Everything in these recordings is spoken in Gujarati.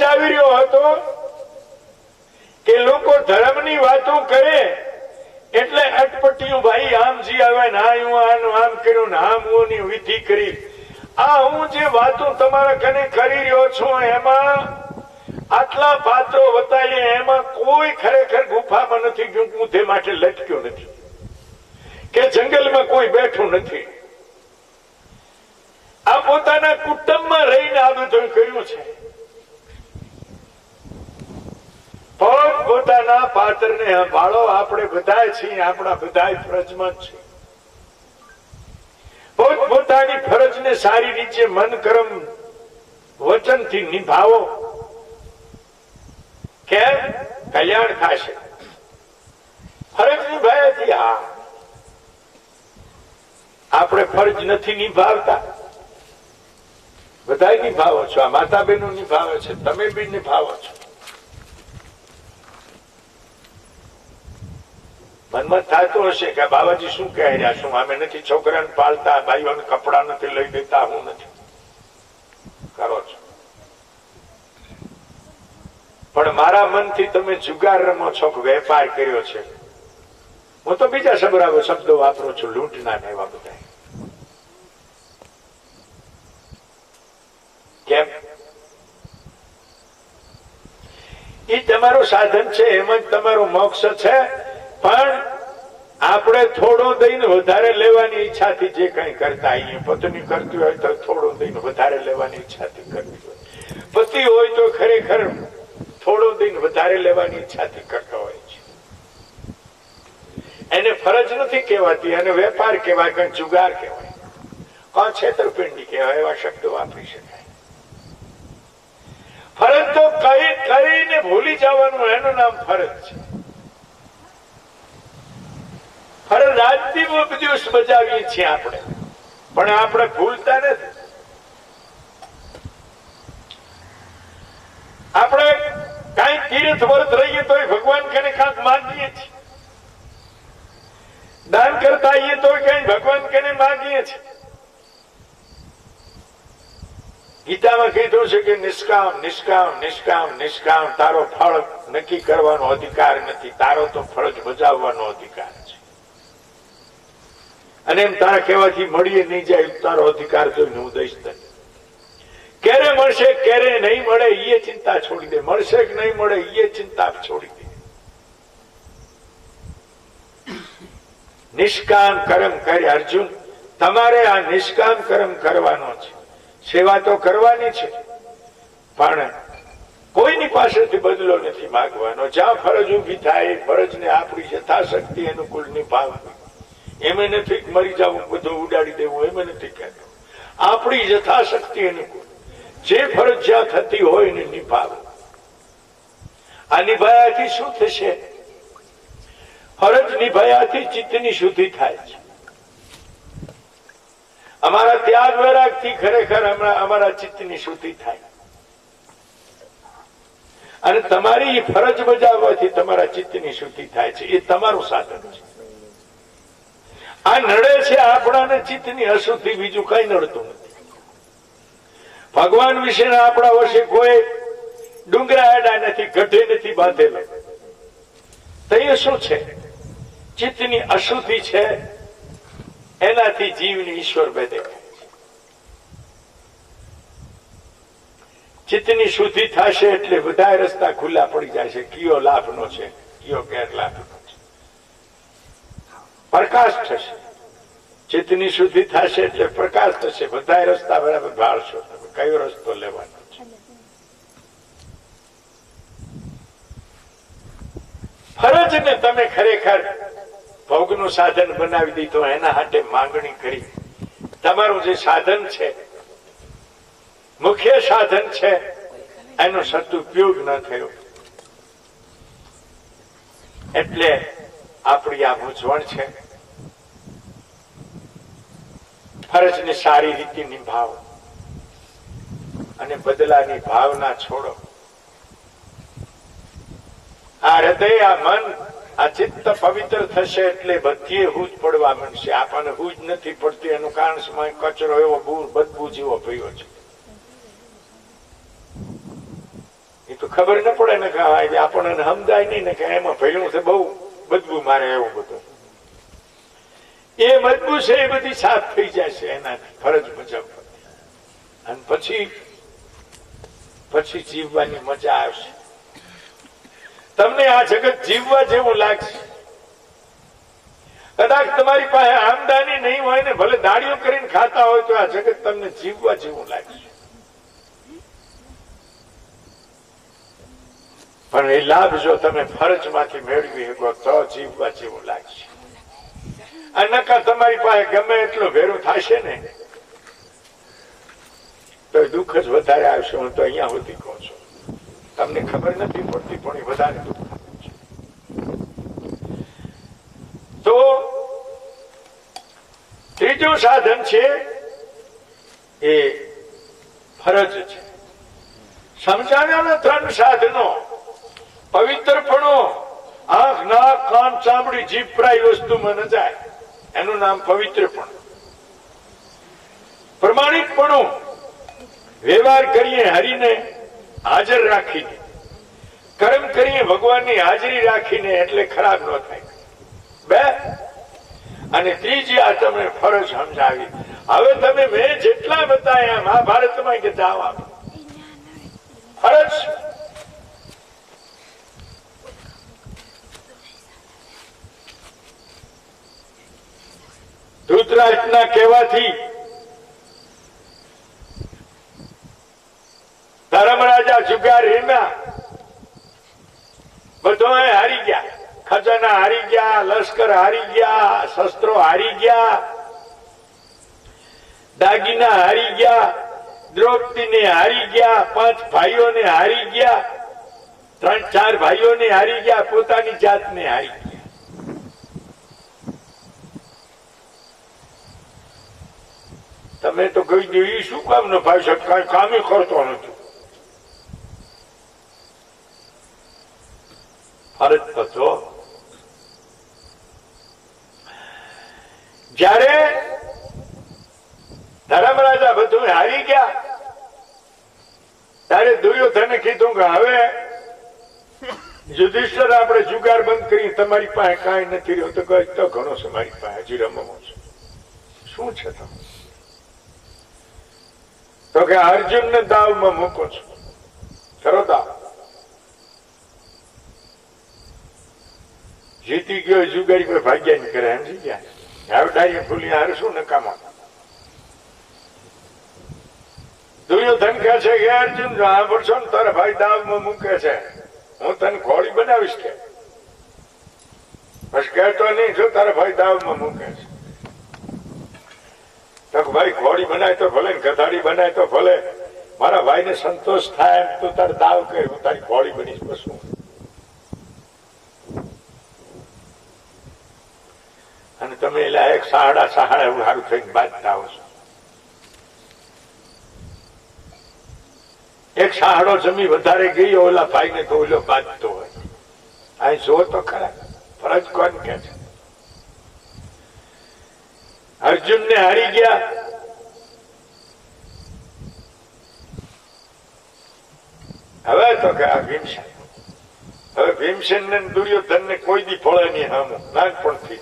જ રહ્યો હતો કે લોકો ધર્મની વાતો કરે એટલે અટપટીયું ભાઈ આમ આવે ના હું આનું આમ કર્યું ને હું વિધિ કરી. આ હું જે વાતો તમારા કને કરી રહ્યો છું એમાં આટલા પાત્રો બતાવીએ એમાં કોઈ ખરેખર ગુફામાં નથી હું તે માટે લટક્યો નથી. કે જંગલમાં કોઈ બેઠું નથી. આ પોતાના કુટુંબમાં રહીને આ બધું કર્યું છે. પોત પોતાના પાત્રને સંભાળો આપણે બધા છીએ, આપણા બધા ફરજમાં છે પોતપોતાની ફરજને સારી રીતે મન કરમ વચનથી નિભાવો કેમ કલ્યાણ થશે. ફરજ નિભાવ્યાથી હા. આપણે ફરજ નથી નિભાવતા. બધા નિભાવો છો, આ માતા બહેનો નિભાવે છે, તમે બી નિભાવો છો. મનમાં થતું હશે કે બાબાજી શું કહે રહ્યા છું? અમે નથી છોકરાને પાલતા ભાઈઓને કપડા નથી લઈ દેતા, હું નથી. કરો છો. પણ મારા મનથી તમે જુગાર રમો છો વેપાર કર્યો છે? હું તો બીજા શબ્દ શબ્દો વાપરું છું, લૂંટના ને એવા બધા. કેમ? એ તમારું સાધન છે, એમ જ તમારું મોક્ષ છે, પણ આપણે થોડો દઈને વધારે લેવાની ઈચ્છાથી જે કઈ કરતા અહીંયા પત્ની કરતી હોય તો થોડો દઈને વધારે લેવાની ઈચ્છાથી કરતી હોય. પતિ હોય તો ખરેખર થોડો દઈને વધારે લેવાની ઈચ્છાથી કરતો હોય એને ફરજ નથી કહેવાતી અને વેપાર કહેવાય, કઈ જુગાર કહેવાય. કોણ છેતરપિંડી કહેવાય, એવા શબ્દો વાપરી શકાય. ફરજ તો કઈ કરીને ભૂલી જવાનું, એનું નામ ફરજ છે. આજથી બહુ દિવસ બજાવીએ છીએ આપણે. પણ આપણે ભૂલતા નથી. આપણે કઈ તીર્થ વર્ત રહીએ તો ભગવાન કને કાંક માંગીએ છીએ. દાન કરતા આવીએ તો કઈ ભગવાન કને માંગીએ છીએ. ગીતામાં કીધું છે કે નિષ્કામ નિષ્કામ નિષ્કામ નિષ્કામ. તારો ફળ નક્કી કરવાનો અધિકાર નથી. તારો તો ફરજ બજાવવાનો અધિકાર. અને એમ તારા કહેવાથી મળીએ નહીં જાય તારો અધિકાર જોઈને હું દઈશ તને. ક્યારે મળશે, ક્યારે નહીં મળે એ ચિંતા છોડી દે. મળશે કે નહીં મળે એ ચિંતા છોડી દે. નિષ્કામ કર્મ કરે અર્જુન, તમારે આ નિષ્કામ કર્મ કરવાનો છે. સેવા તો કરવાની છે, પણ કોઈની પાસેથી બદલો નથી માગવાનો. જ્યાં ફરજ ઊભી થાય ફરજને આપણી યથાશક્તિ અનુકૂળ નિભાવવી એમ કે મરી જવું, બધું ઉડાડી દેવું, એમ નથી કહેતો આપણી યથાશક્તિ અનુકૂળ. જે ફરજિયાત જ્યાં થતી હોય એને નિભાવે. આ નિભાયાથી શું થશે? ફરજ નિભાયાથી ચિત્તની શુદ્ધિ થાય છે. અમારા ત્યાગ વૈરાગથી ખરેખર અમારા ચિત્તની શુદ્ધિ થાય. અને તમારી ફરજ બજાવવાથી તમારા ચિત્તની શુદ્ધિ થાય છે. એ તમારું સાધન છે. આ નડે છે આપણાને ચિત્તની અશુદ્ધિ બીજું કઈ નડતું નથી. ભગવાન વિશેના આપણા વર્ષે કોઈ ડુંગરા આડા નથી, ગઢે નથી બાંધેલા. તો શું છે? ચિત્તની અશુદ્ધિ છે, એનાથી જીવની ઈશ્વર ભેદે ચિત્તની શુદ્ધિ થશે એટલે બધા રસ્તા ખુલ્લા પડી જાય છે. કયો લાભનો છે, કયો ગેરલાભનો? પ્રકાશ થશે. ચિત્તની શુદ્ધિ થશે એટલે પ્રકાશ થશે. બધા રસ્તા બરાબર ભાળશો તમે. કયો રસ્તો લેવાનો છે? ફરજને તમે ખરેખર ભોગનું સાધન બનાવી દીધું, એના માટે માંગણી કરી. તમારું જે સાધન છે, મુખ્ય સાધન છે, એનો સદુપયોગ ન થયો. એટલે આપણી આ મૂંઝવણ છે. ફરજને સારી રીતે નિભાવો અને બદલાની ભાવના છોડો. આ હૃદય, આ મન, આ ચિત્ત પવિત્ર થશે એટલે બધી હૂજ પડવા માંડશે. આપણને હૂજ નથી પડતી, એનું કારણ સમય કચરો એવો બુ- બદબુ જેવો ભયો છે. એ તો ખબર ન પડે ને કે આપણને સમજાય નહીં ને કે એમાં ભયું છે, બહુ બદબુ મારે એવું બધું. એ બદબુ છે, એ બધી સાફ થઈ છે એનાથી ફરજ મુજબ. અને પછી પછી જીવવાની મજા આવશે. તમને આ જગત જીવવા જેવું લાગશે. કદાચ તમારી પાસે આમદાની નહીં હોય ને ભલે દાડીઓ કરીને ખાતા હોય તો આ જગત તમને જીવવા જેવું લાગશે. પણ એ લાભ જો તમે ફરજમાંથી મેળવી શકો તો જીવવા જેવું લાગશે. આ નકા તમારી પાસે ગમે એટલો ભેરું થશે ને, તો દુઃખ જ વધારે આવશે, હું તો અહીંયા સુધી કહું છું. તમને ખબર નથી પડતી, પણ વધારે દુઃખ તો ત્રીજું સાધન છે, એ ફરજ છે. સમજાવ્યાના ત્રણ સાધનો, પવિત્રપણો, આંખ, નાક, કાન, ચામડી, જીભ, પ્રાય વસ્તુમાં ન જાય. એનું નામ પવિત્રપણું પ્રમાણિકપણું વ્યવહાર કરીએ, હરીને હાજર રાખીને, કર્મ કરીએ, ભગવાનની હાજરી રાખીને એટલે ખરાબ ન થાય. બે, અને ત્રીજી આ તમને ફરજ સમજાવી. હવે તમે મેં જેટલા બતાવ્યા મહાભારતમાં કે જાઓ ફરજ ધૃતરાજના કહેવાથી ધર્મરાજા જુગાર રીમ્યા બધો હારી ગયા. ખજાના હારી ગયા, લશ્કર હારી ગયા, શસ્ત્રો હારી ગયા, દાગીના હારી ગયા, દ્રૌપદીને હારી ગયા, પાંચ ભાઈઓને હારી ગયા, ત્રણ ચાર ભાઈઓને હારી ગયા, પોતાની જાતને હારી ગયા તમે તો કહી દો શું કામ ન ભાઈ સાહેબ? કઈ કામ કરતો નથી. ફરજ જો જ્યારે ધર્મરાજા બધું હારી ગયા, ત્યારે દુર્યોધને કીધું કે હવે યુધિષ્ઠર આપણે જુગાર બંધ કરી, તમારી પાસે કાંઈ નથી રહ્યો. તો ઘણો છે મારી પાસે, હજી રમવો છે. શું છે તમે તો કે અર્જુન ને દાવમાં મૂકો છો. ખરો દાવ જીતી ગયો, જુગારી કોઈ ભાગ્યા નહીં કરે, સમજી ગયા? હવે ડાયરી ફૂલી હારે શું નકામા. દુર્યોધન કહે છે કે અર્જુન સાંભળશો ને, તારા ભાઈ દાવમાં મૂકે છે. હું તને ઘોડી બનાવીશ કે? બસ કહેતો નહીં, જો તારા ભાઈ દાવમાં મૂકે છે. ભાઈ, ઘોડી બનાય તો ભલે ગધાડી બનાય તો ભલે. મારા ભાઈને સંતોષ થાય તું તાર દાવ કર, હું તારી ઘોડી બનીશ બસ અને તમે એલા એક સહાડા સહાડા એવું સારું થઈને બાંધતા આવો એક સહાડો જમી વધારે ગઈ ઓલા ભાઈ ને તો ઓલો બાંધતો હોય. આ જો તો ખરા, ફરજ કોણ કે છે? અર્જુન ને હારી ગયા હવે તો કે આ ભીમસેન. હવે ભીમસેન ને દુર્યોધન ને કોઈ દી ફળે નહીં હામું. નાનપણથી.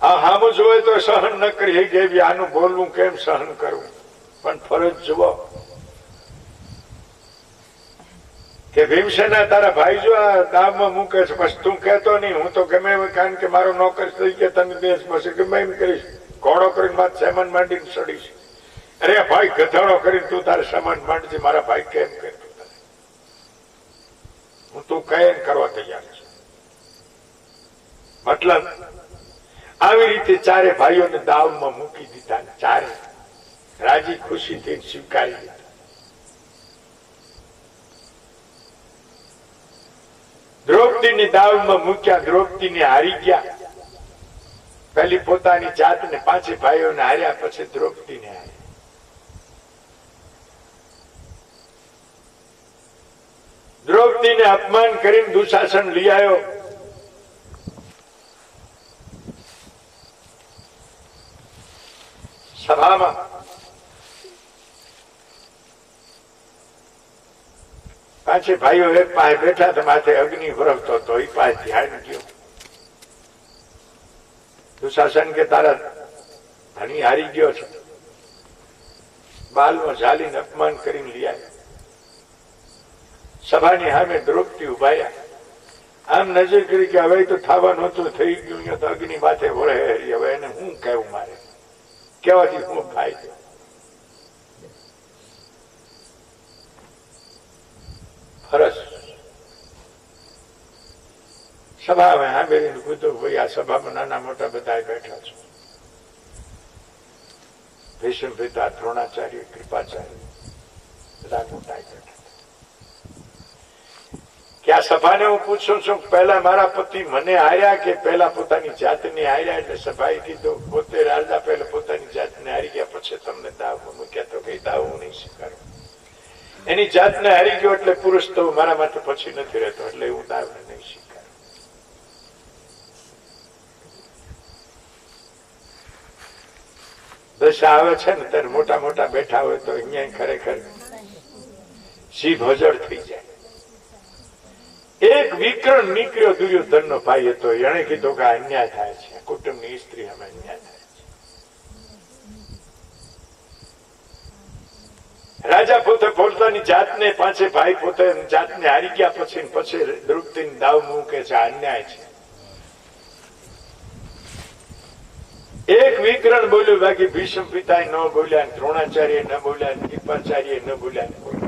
આ હામું જોવે તો સહન ન કરી એવી આનું બોલવું કેમ સહન કરવું? પણ ફરજ જુઓ. કે ભીમસેના તારા ભાઈ જો આ દામમાં મૂકે છે, બસ તું કહેતો નહીં, હું તો ગમે એમ કારણ કે મારો નોકર થઈ ગયા તને દેશ પછી ગમે એમ કરીશ ઘોડો કરીને વાત સેમન માંડીને ચડીશ અરે ભાઈ ગધાડો કરીને તું તારે સામાન માંડજે, મારા ભાઈ કેમ કે હું તું કઈ કરવા તૈયાર છું. મતલબ, આવી રીતે ચારે ભાઈઓને દાવમાં મૂકી દીધા ચારે રાજી ખુશીથી સ્વીકારી દીધા દ્રૌપદીને દાવમાં મૂક્યા, દ્રૌપદીને હારી ગયા. પહેલી પોતાની જાતને પાંચે ભાઈઓને હાર્યા, પછી દ્રૌપદીને હાર્યા. દ્રૌપદીને અપમાન કરીને દુશાસન લઈ આવ્યો. સભામાં પાછી ભાઈઓ એક પાસે બેઠા તો માથે અગ્નિ વરસતો તો એ પાસે ધ્યાન ગયો. દુશાસન કે, તારા ધણી હારી ગયો છે. બાલમાં ઝાલીને અપમાન કરીને લઈ આવ્યા. સભાની સામે દ્રૌપદી ઉભાયા આમ નજર કરી કે હવે તો થવાનું હતું થઈ ગયું તો અગ્નિ માથે વળે હવે એને હું કહેવું મારે? કેવાથી હું ફાયદો ફરસ સભામાં બેન કીધું, ભાઈ, આ સભામાં નાના મોટા બધા બેઠા છો. ભીષ્મ પિતા દ્રોણાચાર્ય, કૃપાચાર્ય, બધા મોટા કે આ સભાને હું પૂછું છું, પહેલા મારા પતિ મને હાર્યા કે પહેલા પોતાની જાતને હાર્યા? એટલે સભાએ કીધું, પોતે રાજા પહેલા પોતાની જાતને હારી ગયા, પછી તમને દાવ. મૂક્યા તો કઈ દાવ હું નહીં સ્વીકારું. એની જાતને હારી ગયો એટલે પુરુષ તો મારા માટે પછી નથી રહેતો, એટલે હું દાવને નહીં સ્વીકારું. દશા આવે છે ને, ત્યારે મોટા મોટા બેઠા હોય તો અહીંયા ખરેખર જીભ હજળ થઈ જાય. એક વિકરણ નીકળ્યો દુર્યોધન નો ભાઈ હતો. એને કીધું કે અન્યાય થાય છે. કુટુંબની સ્ત્રી અમે અન્યાય થાય છે. રાજા પોતે પોતાની જાતને પાછે ભાઈ પોતે જાતને હારી ગયા પછી પછી દ્રુપતિ દાવ મૂકે છે. અન્યાય છે. એક વિકરણ બોલ્યું, બાકી ભીષ્મ પિતા ન બોલ્યા દ્રોણાચાર્ય ન બોલ્યા ને કૃપાચાર્ય ન બોલ્યા ને કોઈ.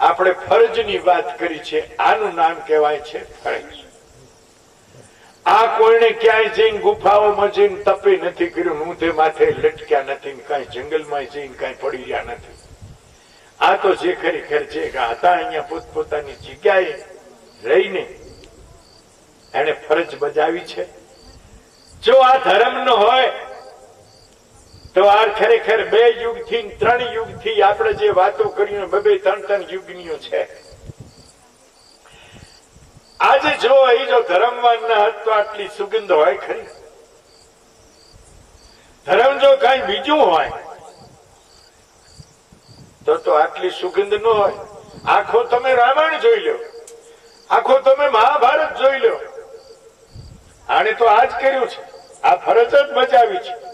આપણે ફરજની વાત કરી છે, આનું નામ કહેવાય છે આ કોઈને ક્યાંય જઈને ગુફાઓમાં જઈને તપે નથી કર્યું, હું તે માથે લટક્યા નથી કઈ જંગલમાં જઈને કાંઈ પડી રહ્યા નથી. આ તો જે ખરેખર છે કે હતા અહીંયા પોતપોતાની જગ્યાએ રહીને એને ફરજ બજાવી છે. જો આ ધર્મ નો હોય તો આ ખરેખર બે યુગથી ત્રણ યુગથી આપણે જે વાતો કરી બે બે ત્રણ ત્રણ યુગનીઓ છે. આજે જો અહીં જો ધર્મવાન ના હાથ તો આટલી સુગંધ હોય ખરી? ધર્મ જો કઈ બીજું હોય, તો તો આટલી સુગંધ ન હોય. આખો તમે રામાયણ જોઈ લો. આખો તમે મહાભારત જોઈ લો. આને તો આજ કર્યું છે. આ ફરજ જ બચાવી છે.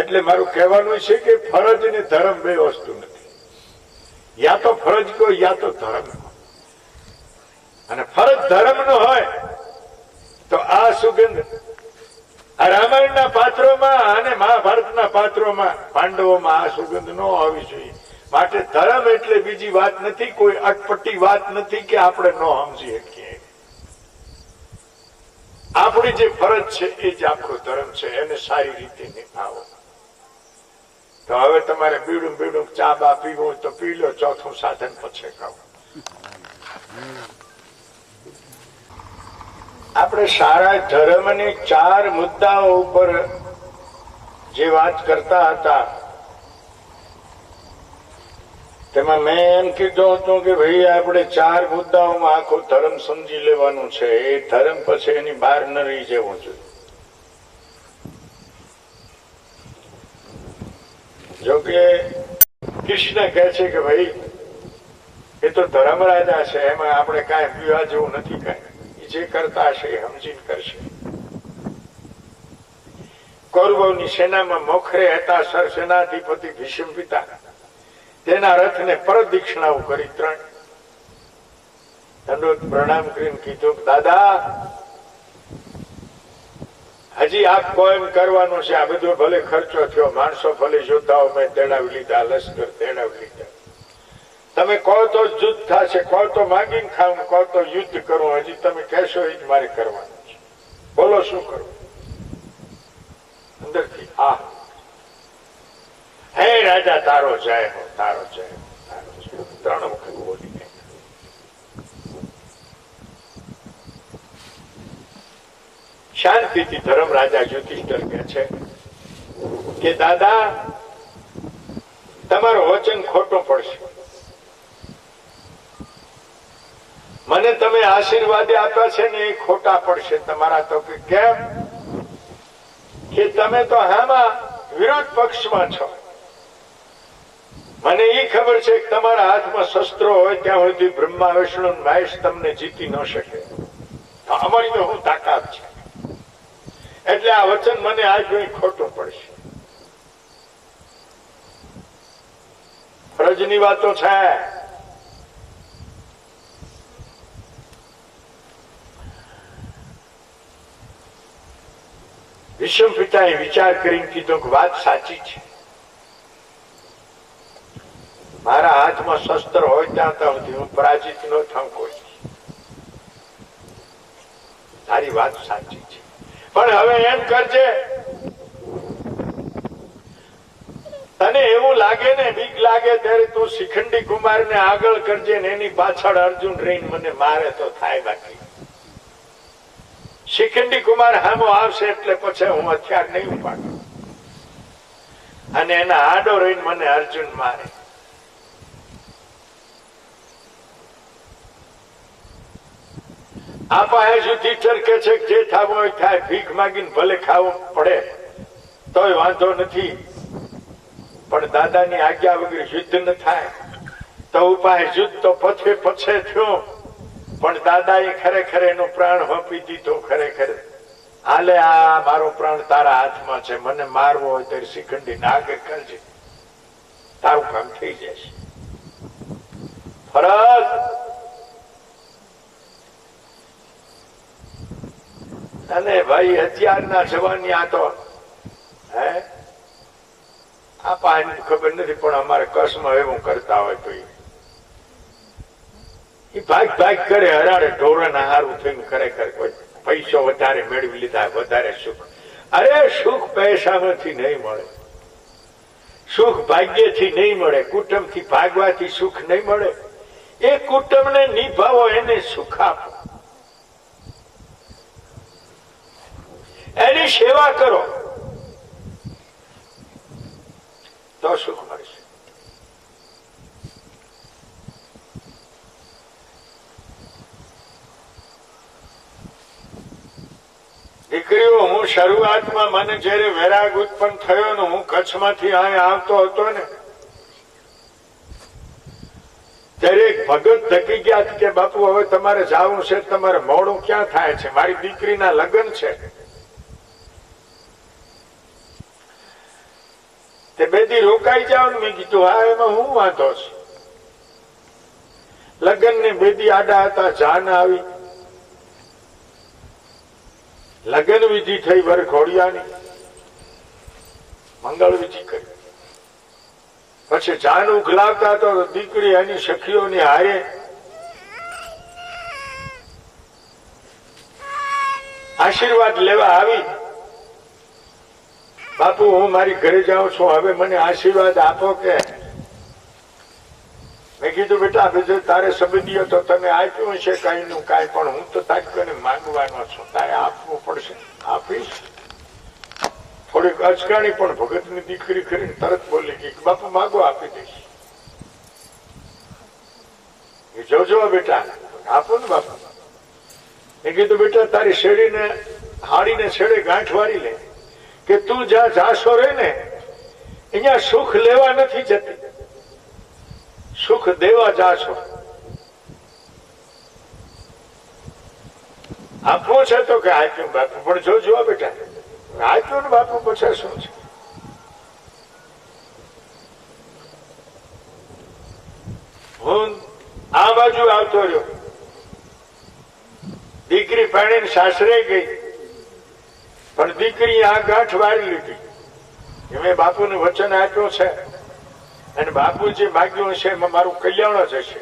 એટલે મારું કહેવાનું છે કે ફરજ ને ધર્મ બે વસ્તુ નથી. યા તો ફરજ કહો યા તો ધર્મ અને ફરજ ધર્મ નો હોય તો આ સુગંધ આ રામાયણના પાત્રોમાં અને મહાભારતના પાત્રોમાં પાંડવોમાં આ સુગંધ ન હોવી જોઈએ. માટે ધર્મ એટલે બીજી વાત નથી, કોઈ અટપટી વાત નથી કે આપણે ન સમજી શકીએ. આપણી જે ફરજ છે એ જ આપણો ધર્મ છે, એને સારી રીતે નિભાવો. તો હવે તમારે બીડું બીડું ચા બા પીવું તો પી લો, ચોથું સાધન પછી ખાવ. આપણે સારા ધર્મની ચાર મુદ્દાઓ ઉપર જે વાત કરતા હતા, તેમાં મેં એમ કીધું હતું કે ભાઈ આપણે ચાર મુદ્દાઓમાં આખો ધર્મ સમજી લેવાનું છે. એ ધર્મ પછી એની બહાર ન રહી જવું જોઈએ. જો કે કૃષ્ણ કહે છે કે ભાઈ, એ તો ધર્મ રાજા છે, એમાં આપણે કાંઈ વિવાહ જેવું નથી કાંઈ. જે કરતા હશે એ સમજીને કરશે. કૌરવની સેનામાં મોખરે હતા સર સેનાધિપતિ ભીષ્મ પિતા. તેના રથને પ્રદક્ષિણાઓ કરી ત્રણ. પ્રણામ કરીને કીધું દાદા હજી આ કોમ કરવાનું છે? આ બધો ભલે ખર્ચો થયો. માણસો ભલે જોતાઓ મેં તેડાવી લીધા, લશ્કર તેડાવી લીધા. તમે કહો તો યુદ્ધ થશે. કહો તો માંગીને ખાવ કહો તો યુદ્ધ કરો. હજી તમે કહેશો એ જ મારે કરવાનું છે. બોલો શું કરવું અંદરથી આ હે રાજા, તારો જય હો, તારો જય તારો ત્રણ વખત બોલી ગયા. શાંતિથી ધર્મ રાજા યુધિષ્ઠર કે છે કે, દાદા, તમારું વચન ખોટું પડશે. મને તમે આશીર્વાદ આપ્યા છે ને એ ખોટા પડશે. તમારા તો કે કેમ? કે તમે તો હામાં વિરોધ પક્ષમાં છો. મને એ ખબર છે કે તમારા હાથમાં શસ્ત્રો હોય ત્યાં સુધી બ્રહ્મા, વિષ્ણુ મહેશ તમને જીતી ન શકે. અમારી તો હું તાકાત છે. એટલે આ વચન મને આજ જોઈ ખોટું પડશે. રજની વાતો છે. વિષમ પિતાએ વિચાર કરીને કીધું કે વાત સાચી છે. મારા હાથમાં શસ્ત્ર હોય ત્યાં સુધી હું પરાજિત ન થાઉં કોઈ. તારી વાત સાચી પણ હવે એમ કરજે. તને એવું લાગે ને બીક લાગે ત્યારે તું શિખંડી કુમાર ને આગળ કરજે ને એની પાછળ અર્જુન રહીને મને મારે તો થાય બાકી. શિખંડી કુમાર હામો આવશે એટલે પછી હું હથિયાર નહીં ઉપાડું. અને એના આડો રહીને મને અર્જુન મારે. આ પાસે સુધી ટરકે છે ભલે ખાવું પડે, તોય વાંધો નથી. પણ દાદાની આજ્ઞા વગર થાય. તો ઉપાય પછે પછે થયો. પણ દાદાએ ખરેખર એનો પ્રાણ હોપી દીધો ખરેખર. હાલે આ મારો પ્રાણ તારા હાથમાં છે. મને મારવો હોય ત્યારે શિખંડી નાગે કરજે. તારું કામ થઈ જશે ફરજ અને ભાઈ હથિયારના જવાની આ તો હે? આ પાણી ખબર નથી, પણ અમારે કસમાં એવું કરતા હોય તો ભાગ ભાગ કરે હરાડે ઢોરાના હારું થઈને ખરેખર કોઈ પૈસો વધારે મેળવી લીધા, વધારે સુખ. અરે સુખ પૈસામાંથી નહીં મળે. સુખ ભાગ્યથી નહીં મળે, કુટુંબથી ભાગવાથી સુખ નહીં મળે. એ કુટુંબને નિભાવો, એને સુખ આપો. એની સેવા કરો. તો સુખ મળશે દીકરીઓ, હું શરૂઆતમાં મને જયારે વૈરાગ ઉત્પન્ન થયો ને હું કચ્છમાંથી અહીંયા આવતો હતો ને, ત્યારે ભગત ધકી ગયા કે, બાપુ, હવે તમારે જાવું છે, તમારે મોડું ક્યાં થાય છે? મારી દીકરીના લગ્ન છે. તે બે રોકાઈ જાવ મેં કીધું, હા, એમાં હું વાંધો છે? લગ્ન ને બેદી આડા હતા, જાન આવી. લગ્ન વિધિ થઈ વરઘોડિયાની. મંગળ વિધિ કરી. પછી જાન ઉઘલાવતા તો દીકરી એની સખીઓની હારે આશીર્વાદ લેવા આવી. બાપુ, હું મારી ઘરે જાઉં છું. હવે મને આશીર્વાદ આપો કે. મેં કીધું, બેટા બીજું તારે સંબંધીઓ તો તને આપ્યું છે કઈ નું કઈ, પણ હું તો તારી માંગવાનો છું. તારે આપવું પડશે. આપીશ. થોડીક અચકાણી પણ ભગતની દીકરી કરીને તરત બોલી ગઈ બાપુ, માગો, આપી દઈશ. જોજો, બેટા. આપો ને, બાપુ. મેં કીધું, બેટા, તારી શેડીને હાડીને છેડે ગાંઠ વાળી લે. કે તું જ્યાં જાશો રે ને, અહીંયા સુખ લેવા નથી જતી. સુખ દેવા જાશો. આપવો છે તો કે આપ્યું બાપુ, પણ જો જો બેટા આપ્યું ને બાપુ પછી શું છે? હું આ બાજુ આવતો રહ્યો. દીકરી પાણીને સાસરે ગઈ. પણ દીકરી આ ગાંઠ વાળી લીધી. એમ બાપુને વચન આપ્યું છે. અને બાપુ જે માગ્યું છે એમાં મારું કલ્યાણ જ હશે.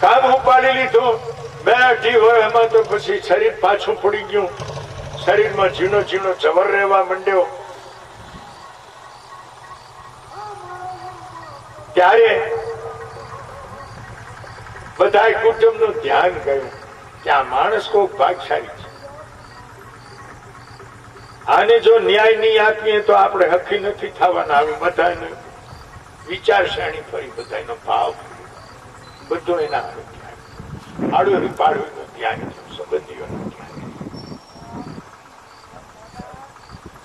કામ ઉપાડી લીધું. બે અઢી એમાં તો પછી શરીર પાછું પડી ગયું. શરીરમાં ઝીણો ઝીણો જવર રહેવા માંડ્યો. ત્યારે બધા કુટુંબનું ધ્યાન ગયું. માણસ કોક ભાગશાળી છે. આને જો ન્યાય નહીં આપીએ તો આપણે હકી નથી થવાના. આવી બધાને વિચારસરણી ફરી બધાનો ભાવ બધો એના આડું પાડવું ધ્યાન સંબંધીઓ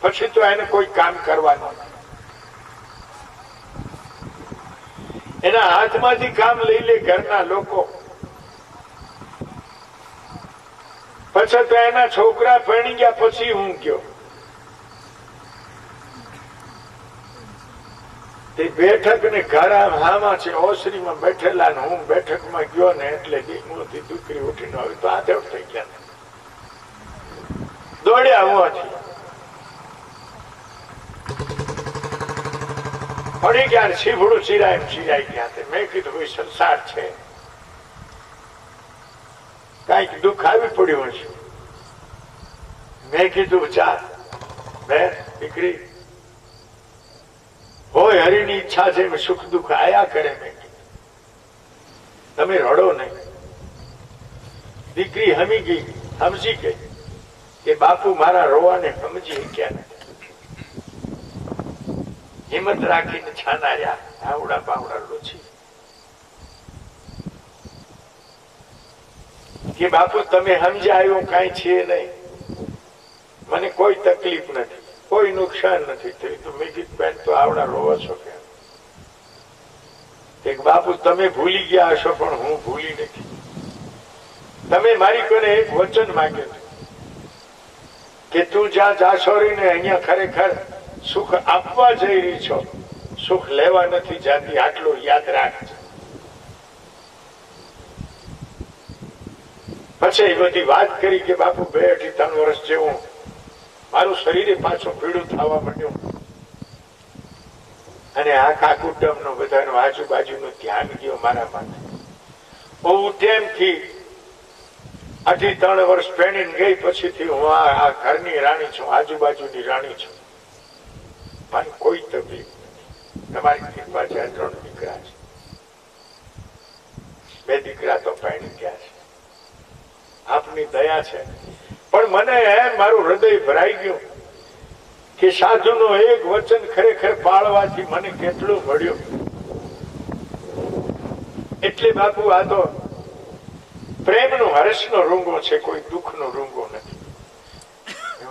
પછી તો એને કોઈ કામ કરવાનો એના હાથમાંથી કામ લઈ લે ઘરના લોકો. પછી તો એના છોકરા ભણી ગયા પછી હું ગયો. તે બેઠક ને ઘર છે, ઓસરીમાં બેઠેલા ને હું બેઠકમાં ગયો ને એટલે દીકરી દીકરી ઉઠીને આવી તો આધે થઈ ગયા. દોડ્યા હું પડી ગયા શીભડું ચિરાય ને ગયા મેં કીધું સંસાર છે. કંઈક દુઃખ આવી પડ્યું હશે મેં કીધું, ચાલ બેન દીકરી, હોય હરિની ઈચ્છા છે સુખ દુઃખ આયા કરે મેં તમે રડો નહીં. દીકરી હમી ગઈ, સમજી ગઈ કે બાપુ મારા રોવાને સમજી ગયા નથી. હિંમત રાખીને છાના રહ્યા, આવડા બાવડા લૂછી કે બાપુ, તમે સમજાયું કઈ છે નહીં. મને કોઈ તકલીફ નથી, કોઈ નુકસાન નથી થયું. તો મેં કીધું, બેન, તો આવડા રોવો છો કે બાપુ, તમે ભૂલી ગયા હશો, પણ હું ભૂલી નથી. તમે મારી કોને એક વચન માંગ્યું કે તું જ્યાં જાશો ને અહીંયા ખરેખર સુખ આપવા જઈ રહી છો, સુખ લેવા નથી જાતી, આટલું યાદ રાખજો પછી એ બધી વાત કરી કે બાપુ, બે અઢી ત્રણ વર્ષ જેવું મારું શરીરે પાછું પીળું થવા માંડ્યું. અને આ કુટુંબનું બધાનું આજુબાજુનું ધ્યાન ગયું મારા માટે બહુ તેમથી અઢી ત્રણ વર્ષ પેણીને ગઈ, પછીથી હું આ ઘરની રાણી છું, આજુબાજુની રાણી છું. પણ કોઈ તકલીફ નથી. તમારી કૃપા છે ત્રણ દીકરા છે. બે દીકરા તો પેણી ગયા છે. આપની દયા છે. પણ મને મારું હૃદય ભરાઈ ગયું કે સાધુનો એક વચન ખરેખર પાળવાથી મને કેટલું મળ્યું. એટલે બાપુ, આ તો પ્રેમનો હર્ષનો રૂંગો છે, કોઈ દુઃખનો રૂંગો નથી.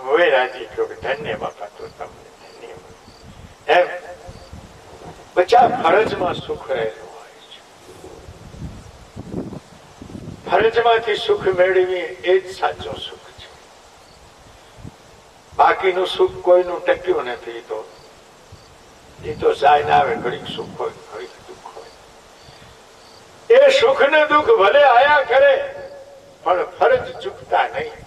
હવે રાજી થયો કે ધન્ય બાપા, તો તમને ધન્ય એમ બચા ફરજમાં સુખ રહેલું હોય છે ફરજમાંથી સુખ મેળવી એ જ સાચો સુખ છે. બાકીનું સુખ કોઈનું ટક્યું નથી તો, એ તો જાય ના આવે, ઘડીક સુખ હોય, ઘડીક દુઃખ હોય. એ સુખ ને દુઃખ ભલે આયા કરે, પણ ફરજ ચૂકતા નહીં.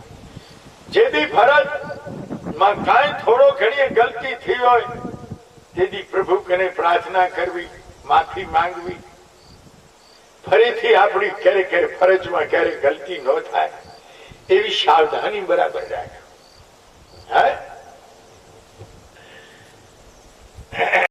જેથી ફરજમાં કાંઈ થોડો ઘણી ગલતી થઈ હોય તેથી પ્રભુ કને પ્રાર્થના કરવી, માફી માંગવી ફરીથી આપણી ક્યારે ક્યારે ફરજમાં ક્યારે ગલતી ન થાય. એવી સાવધાની બરાબર રાખો હે?